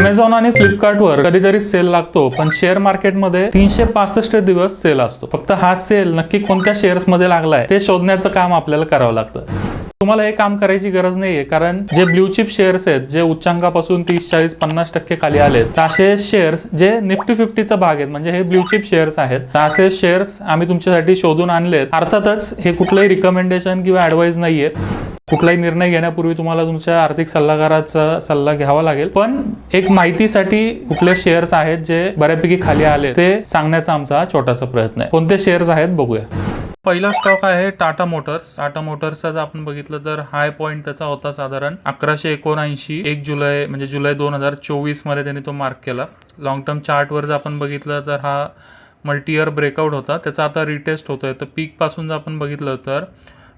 Amazon आणि फ्लिपकार्टवर कधीतरी सेल लागतो पण शेअर मार्केटमध्ये तीनशे पासष्ट दिवस सेल असतो. फक्त हा सेल नक्की कोणत्या शेअर्समध्ये लागलाय ते शोधण्याचं काम आपल्याला करावं लागतं. तुम्हाला हे काम करायची गरज नाहीये कारण जे ब्ल्यू चिप शेअर्स आहेत जे उच्चांकापासून तीस चाळीस पन्नास टक्के खाली आलेत तसे असे शेअर्स जे निफ्टी फिफ्टीचा भाग आहेत म्हणजे हे ब्ल्यू चिप शेअर्स आहेत तसे असे शेअर्स आम्ही तुमच्यासाठी शोधून आणलेत. अर्थातच हे कुठलंही रिकमेंडेशन किंवा ऍडवाईस नाहीये. कुठलाही निर्णय घेण्यापूर्वी तुम्हाला तुमच्या आर्थिक सल्लागाराचा सल्ला घ्यावा लागेल. पण एक माहितीसाठी कुठले शेअर्स आहेत जे बऱ्यापैकी खाली आले ते सांगण्याचा आमचा हा छोटासा प्रयत्न आहे. कोणते शेअर्स आहेत बघूया. पहिला स्टॉक आहे टाटा मोटर्स टाटा मोटर्सचा जर आपण बघितलं तर हाय पॉईंट त्याचा होता साधारण अकराशे एकोणऐंशी एक जुलै म्हणजे जुलै दोन हजार चोवीसमध्ये त्यांनी तो मार्क केला. लॉंग टर्म चार्टवर जर आपण बघितलं तर हा मल्टी इयर ब्रेकआउट होता. त्याचा आता रिटेस्ट होतोय. तर पीकपासून जर आपण बघितलं तर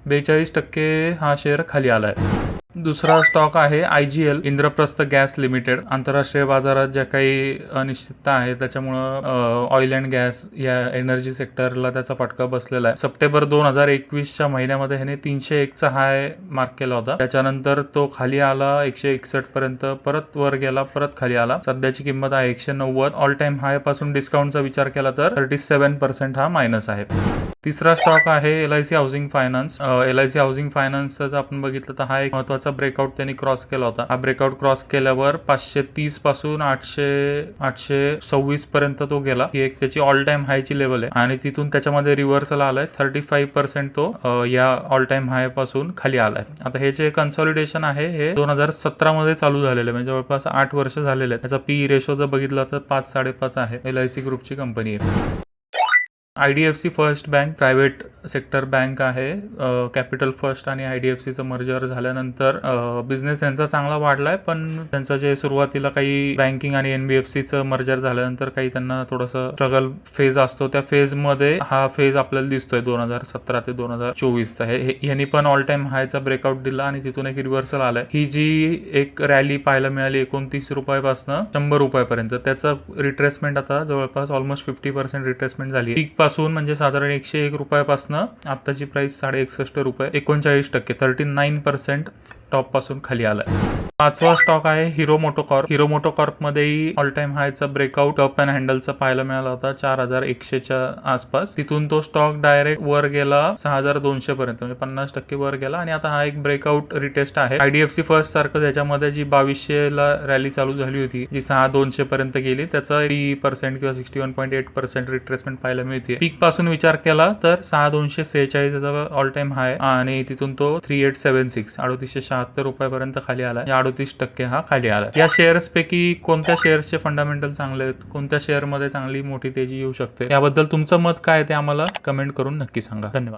बेचाळीस टक्के हा शेअर खाली आला आहे दुसरा स्टॉक आहे I G L Indraprastha gas limited. आंतरराष्ट्रीय बाजारात ज्या काही अनिश्चितता आहे त्याच्यामुळं ऑइल अँड गॅस या एनर्जी सेक्टरला त्याचा फटका बसलेला आहे. सप्टेंबर दोन हजार एकवीसच्या महिन्यामध्ये ह्याने तीनशे एकचा हाय मार्क केला होता. त्याच्यानंतर तो खाली आला एकशे एकसष्ट पर्यंत परत वर गेला परत खाली आला. सध्याची किंमत आहे एकशे नव्वद. ऑल टाइम हायपासून डिस्काउंटचा विचार केला तर थर्टी सेव्हन पर्सेंट हा मायनस आहे. तिसरा स्टॉक आहे L I C housing finance L I C housing फायनान्सचा आपण बघितलं तर हा एक महत्त्वाचा ब्रेकआउट त्यांनी क्रॉस केला होता. हा ब्रेकआउट क्रॉस केल्यावर पाचशे तीसपासून आठशे आठशे सव्वीस पर्यंत तो गेला. ही एक त्याची ऑल टाइम हायची लेवल आहे. आणि तिथून त्याच्यामध्ये रिव्हर्सल आलाय. थर्टी फाईव्ह पर्सेंट तो या ऑल टाइम हायपासून खाली आलाय. आता हे जे कन्सॉलिडेशन आहे हे दोन हजार सतरा मध्ये चालू झालेलं आहे. म्हणजे जवळपास आठ वर्ष झालेले आहेत. त्याचा पी रेशो जर बघितला तर पाच साडेपाच आहे एल आय सी ग्रुपची कंपनी आहे I D F C first bank private sector bank आहे कॅपिटल फर्स्ट आणि आय डी एफ सीचं मर्जर झाल्यानंतर बिझनेस त्यांचा चांगला वाढलाय पण त्यांचं जे सुरुवातीला काही बँकिंग आणि एन बी एफ सीचं मर्जर झाल्यानंतर काही त्यांना थोडंसं स्ट्रगल फेज असतो. त्या फेजमध्ये हा फेज आपल्याला दिसतोय दोन हजार सतरा ते दोन हजार चोवीसचा. हे यांनी पण ऑल टाइम हायचा ब्रेकआउट दिला आणि तिथून एक रिव्हर्सल आलाय. ही जी एक रॅली पाहायला मिळाली एकोणतीस रुपयापासून शंभर रुपयापर्यंत त्याचं रिट्रेसमेंट आता जवळपास ऑलमोस्ट फिफ्टी पर्सेंट रिट्रेसमेंट झाली. पीकपासून म्हणजे साधारण एकशे एक रुपयापासून आत्ताची प्राईस साडे एकसष्ट रुपये एकोणचाळीस टक्के थर्टी नाईन पर्सेंट टॉपपासून खाली आलाय. पाचवा स्टॉक आहे हिरो मोटोकॉर्प हिरो मोटोकॉर्प मध्येही ऑल टाइम हायचा ब्रेकआउट अप अँड हँडलचा पाहायला मिळाला होता चार हजार एकशेच्या आसपास. तिथून तो स्टॉक डायरेक्ट वर गेला सहा हजार दोनशे पर्यंत म्हणजे पन्नास टक्के वर गेला. आणि आता हा एक ब्रेकआउट रिटेस्ट आहे. आयडीएफसी फर्स्ट सारखं त्याच्यामध्ये जी बावीसशे ला रॅली चालू झाली होती जी सहा दोनशे पर्यंत गेली त्याचा थ्री पर्सेंट किंवा sixty one point eight percent retracement पाहायला मिळते. पीकपासून विचार केला तर सहा दोनशे सेहेचाळीस ऑल टाइम हाय आणि तिथून तो थ्री एट सेव्हन सिक्स अडोतीसशे शहात्तर रुपयापर्यंत खाली आला या अडतीस टक्के हा खाली आला. या शेअर्स पैकी कोणत्या शेअर्सचे फंडामेंटल चांगले आहेत? कोणत्या शेअरमध्ये चांगली मोठी तेजी येऊ शकते? याबद्दल तुमचं मत काय ते आम्हाला कमेंट करून नक्की सांगा. धन्यवाद.